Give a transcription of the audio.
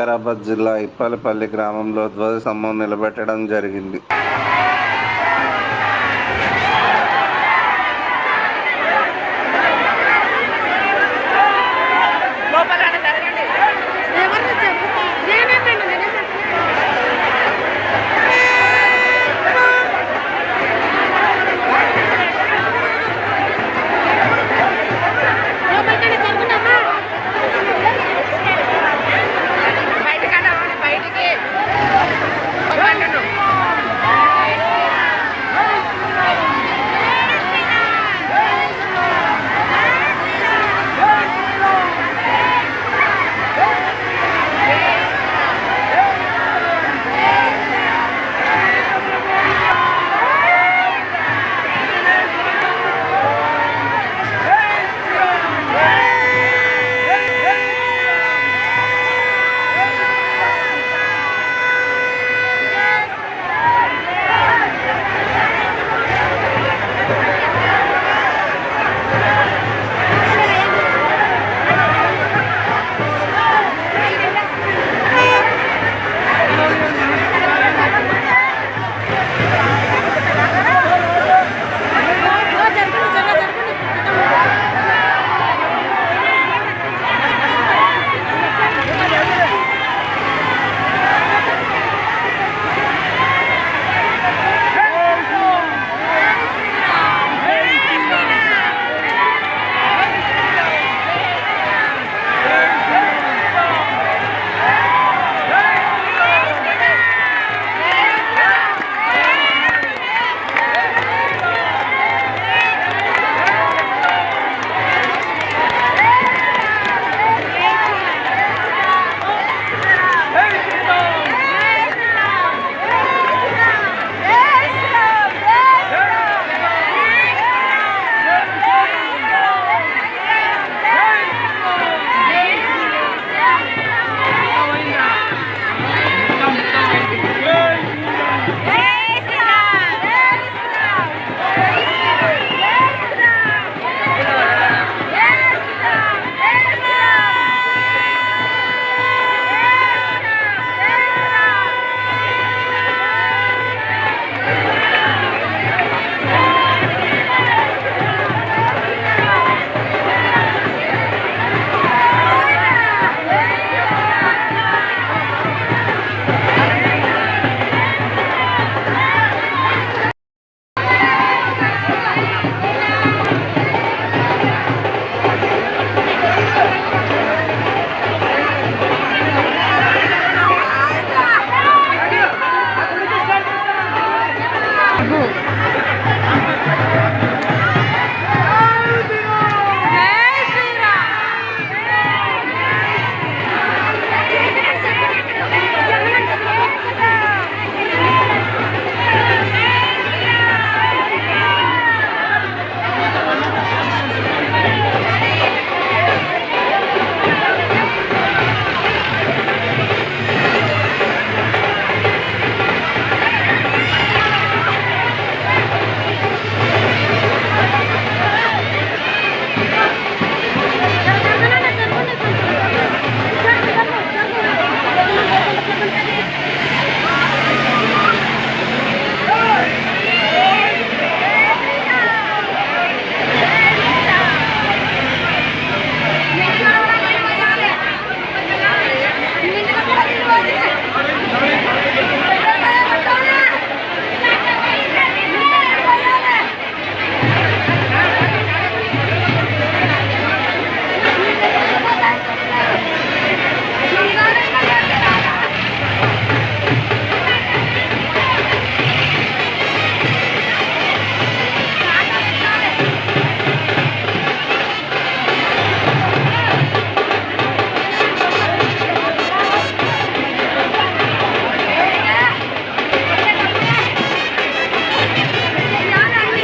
వికారాబాద్ జిల్లా ఇప్పలపల్లి గ్రామంలో ధ్వజస్తంభం నిలబెట్టడం జరిగింది.